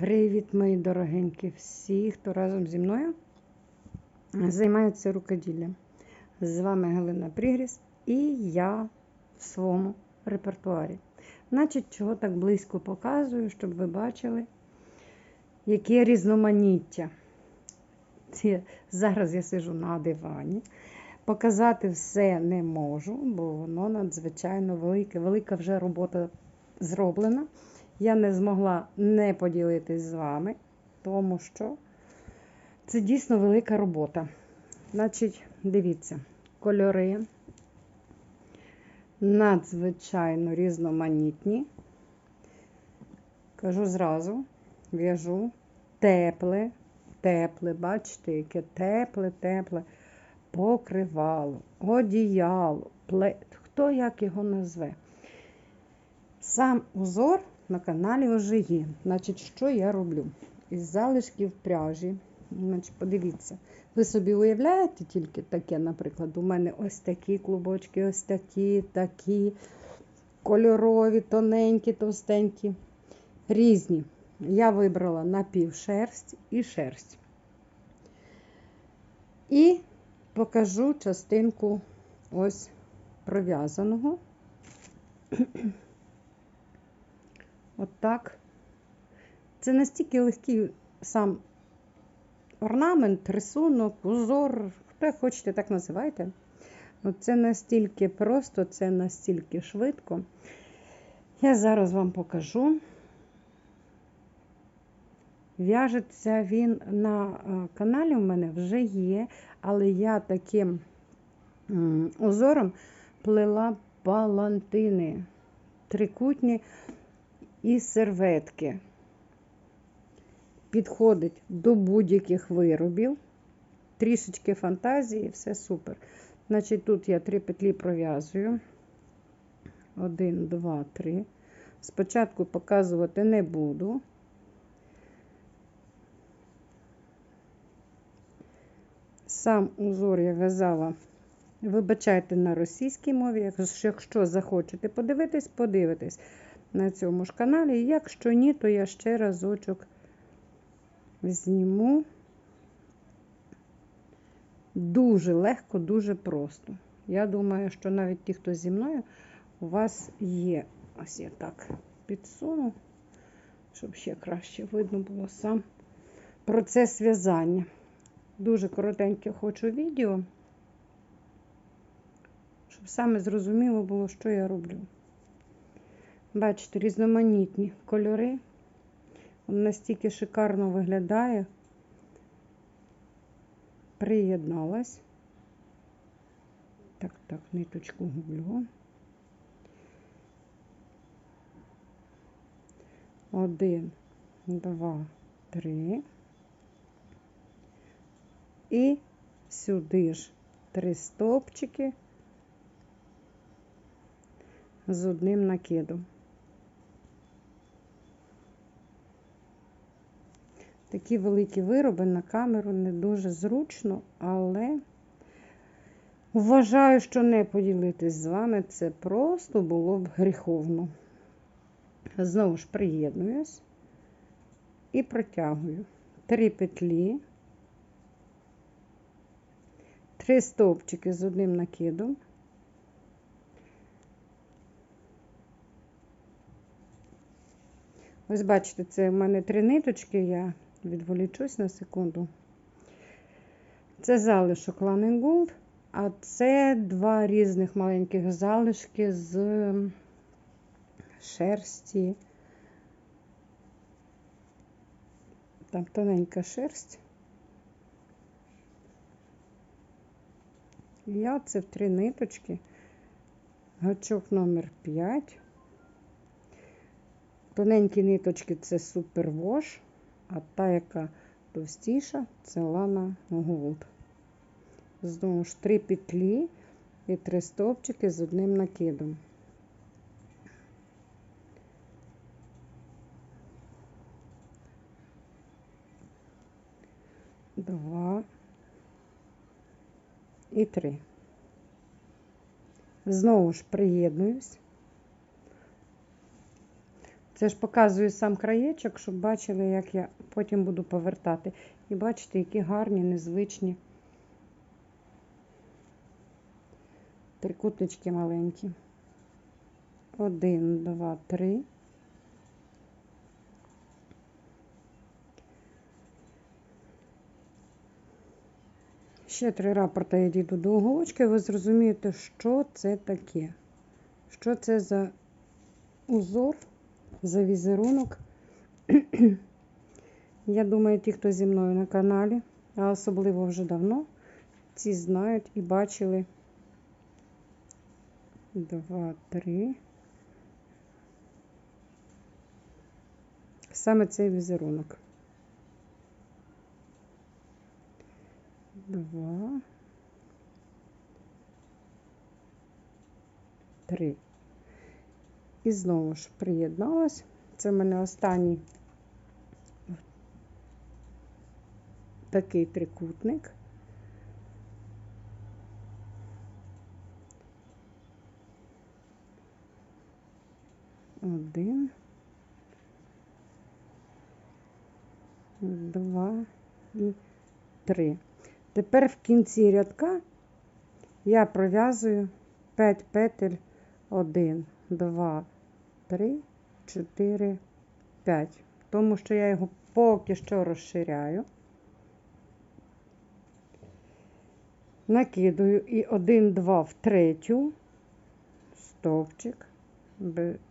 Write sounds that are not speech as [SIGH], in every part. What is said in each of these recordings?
Привіт, мої дорогенькі, всі, хто разом зі мною займається рукоділлям. З вами Галина Пригріс і я в своєму репертуарі. Значить, чого так близько показую, щоб ви бачили, яке різноманіття. Зараз я сижу на дивані. Показати все не можу, бо воно надзвичайно велике. Велика вже робота зроблена. Я не змогла не поділитись з вами, тому що це дійсно велика робота. Значить, дивіться, кольори надзвичайно різноманітні. Кажу зразу, в'яжу тепле, тепле, бачите, яке тепле, тепле покривало, одіяло, плед, хто як його назве. Сам узор на каналі вже є. Значить, що я роблю? Із залишків пряжі. Значить, подивіться, ви собі уявляєте тільки таке, наприклад, у мене ось такі клубочки, ось такі, такі кольорові, тоненькі, товстенькі, різні. Я вибрала напівшерсть і шерсть. І покажу частинку ось пров'язаного. Отак. Це настільки легкий сам орнамент, рисунок, узор, хто хочете, так називайте. Ну, Це настільки просто, це настільки швидко. Я зараз вам покажу. В'яжеться він на е, каналі у мене вже є, але я таким узором плела палантини трикутні і серветки. Підходить до будь-яких виробів. Трішечки фантазії, все супер. Значить, тут я три петлі пров'язую. Один, два, три. Спочатку показувати не буду. Сам узор я в'язала, вибачайте на російській мові, якщо захочете подивитись, подивитись на цьому ж каналі. Якщо ні, то я ще разочок зніму. Дуже легко, дуже просто. Я думаю, що навіть ті, хто зі мною, у вас є. Ось я так підсуну, щоб ще краще видно було сам процес в'язання. Дуже коротеньке хочу відео, щоб саме зрозуміло було, що я роблю. Бачите, різноманітні кольори. Він настільки шикарно виглядає. Приєдналась. Так, так, ниточку гублю. Один, два, три. І сюди ж три стовпчики з одним накидом. Такі великі вироби на камеру не дуже зручно, але вважаю, що не поділитись з вами це просто було б гріховно. Знову ж приєднуюсь і протягую три петлі, три стовпчики з одним накидом. Ось бачите, це в мене три ниточки, я відволічусь на секунду. Це залишок Lane Gold, а це два різних маленьких залишки з шерсті. Там тоненька шерсть. Я це в три ниточки, гачок номер 5. Тоненькі ниточки це Wash, а та, яка товстіша, це Lana Gold. Знову ж три петлі і три стовпчики з одним накидом. Два і три. Знову ж приєднуюсь. Це ж показую сам краєчок, щоб бачили, як я потім буду повертати. І бачите, які гарні, незвичні трикутнички маленькі. Один, два, три. Ще три рапорта я дійду до уголочки, ви зрозумієте, що це таке. Що це за узор, за візерунок. [CLEARS THROAT] Я думаю, ті, хто зі мною на каналі, а особливо вже давно, ці знають і бачили. Два, три. Саме цей візерунок. Два. Три. І знову ж приєдналась. Це в мене останній такий трикутник. Один, два і три. Тепер в кінці рядка я пров'язую 5 петель 1, 2, 3, 4, 5. Тому що я його поки що розширяю. Накидаю і 1, 2 в третю стовпчик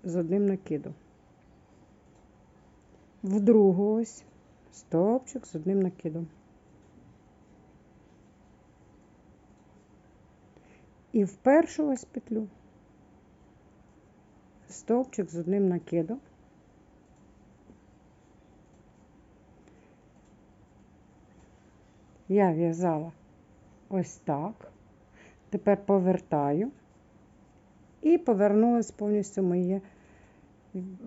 з одним накидом. В другу ось стовпчик з одним накидом. І в першу ось петлю стовпчик з одним накидом. Я в'язала ось так. Тепер повертаю і повернулась повністю моє,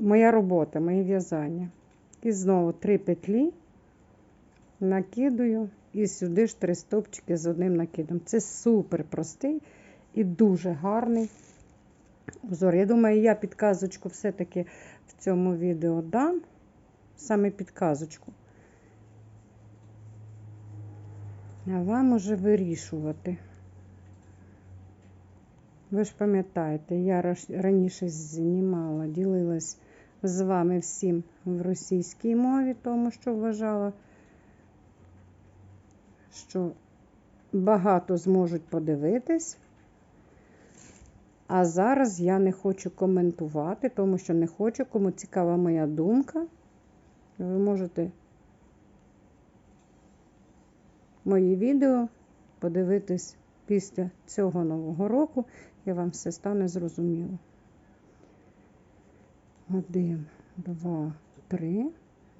моя робота, моє в'язання. І знову три петлі накидую і сюди ж три стовпчики з одним накидом. Це супер простий і дуже гарний узор. Я думаю, я підказочку все-таки в цьому відео дам, саме підказочку. А вам уже вирішувати. Ви ж пам'ятаєте, я раніше знімала, ділилась з вами всім в російській мові, тому що вважала, що багато зможуть подивитись. А зараз я не хочу коментувати, тому що не хочу, кому цікава моя думка. Ви можете мої відео подивитись після цього нового року, і вам все стане зрозуміло. Один, два, три.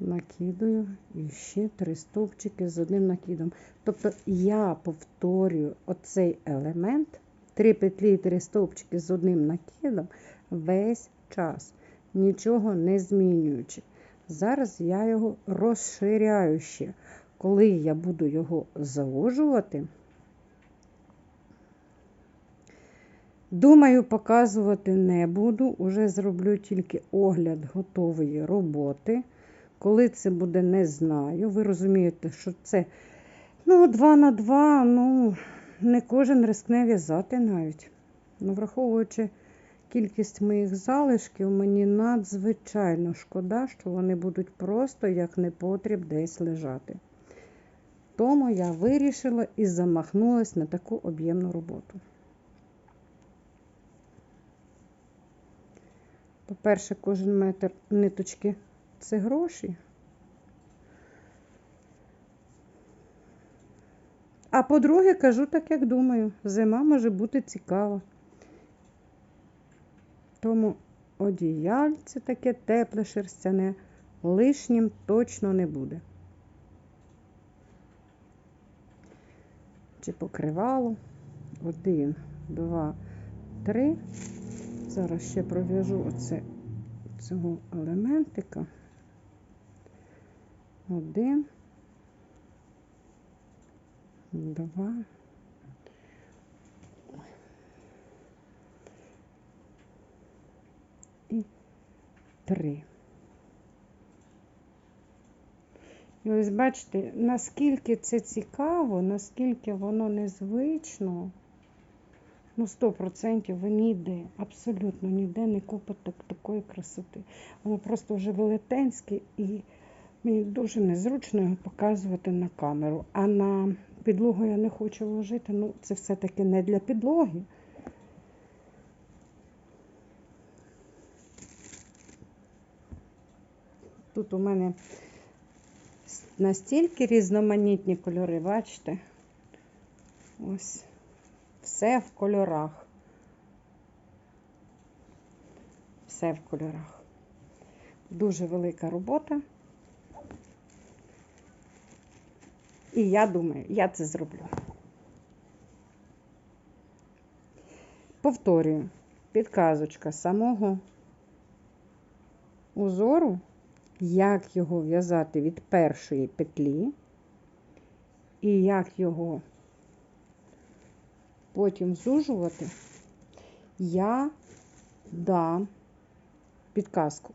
Накидаю і ще три стовпчики з одним накидом. Тобто я повторюю оцей елемент, три петлі і три стовпчики з одним накидом весь час, нічого не змінюючи. Зараз я його розширяю ще. Коли я буду його заложувати, думаю, показувати не буду, уже зроблю тільки огляд готової роботи. Коли це буде, не знаю. Ви розумієте, що це ну, 2 на 2, ну, не кожен рискне в'язати навіть. Ну, Враховуючи кількість моїх залишків, мені надзвичайно шкода, що вони будуть просто як непотріб десь лежати. Тому я вирішила і замахнулася на таку об'ємну роботу. По-перше, кожен метр ниточки це гроші. А по-друге, кажу так, як думаю, зима може бути цікава. Тому одіяльце таке тепле шерстяне лишнім точно не буде. Чи покривало. Один, два, три. Зараз ще пров'яжу оце цього елементика. Один, два. І три. І ось бачите, наскільки це цікаво, наскільки воно незвично, ну 100% ви ніде, абсолютно ніде не купите такої красоти. Воно просто вже велетенське і мені дуже незручно його показувати на камеру. А на підлогу я не хочу ложити. Ну, це все-таки не для підлоги. Тут у мене настільки різноманітні кольори, бачите? Ось все в кольорах. Все в кольорах. Дуже велика робота. І я думаю, я це зроблю. Повторюю, підказочка самого узору, як його в'язати від першої петлі, і як його потім зужувати, я дам підказку.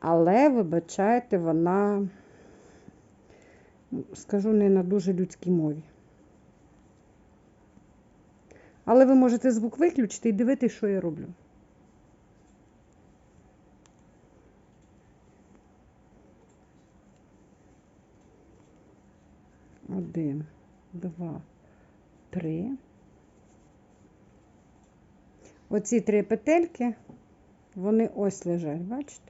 Але, вибачайте, вона, скажу, не на дуже людській мові. Але ви можете звук виключити і дивитися, що я роблю. Один, два, три. Оці три петельки, вони ось лежать, бачите?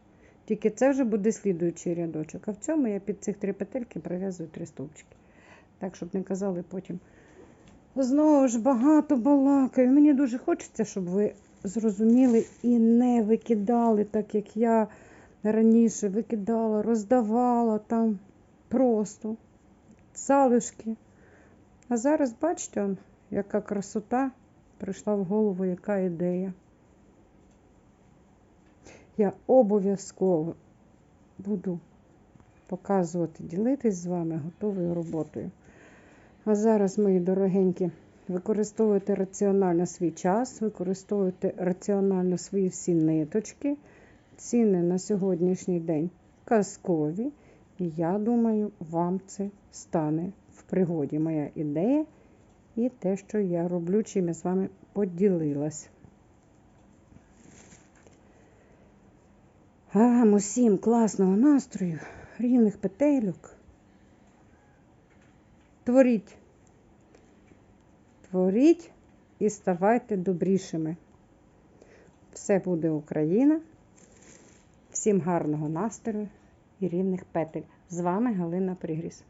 Тільки це вже буде слідуючий рядочок. А в цьому я під цих три петельки пров'язую три стовпчики. Так, щоб не казали потім. Знову ж багато балакаю. Мені дуже хочеться, щоб ви зрозуміли і не викидали, так як я раніше викидала, роздавала там просто залишки. А зараз, бачите, яка красота прийшла в голову, яка ідея. Я обов'язково буду показувати, ділитись з вами готовою роботою. А зараз, мої дорогенькі, використовуйте раціонально свій час, використовуйте раціонально свої всі ниточки. Ціни на сьогоднішній день казкові. І я думаю, вам це стане в пригоді. Моя ідея і те, що я роблю, чим я з вами поділилась. Вам усім класного настрою, рівних петельок. Творіть. Творіть і ставайте добрішими. Все буде Україна. Всім гарного настрою і рівних петель. З вами Галина Пригріс.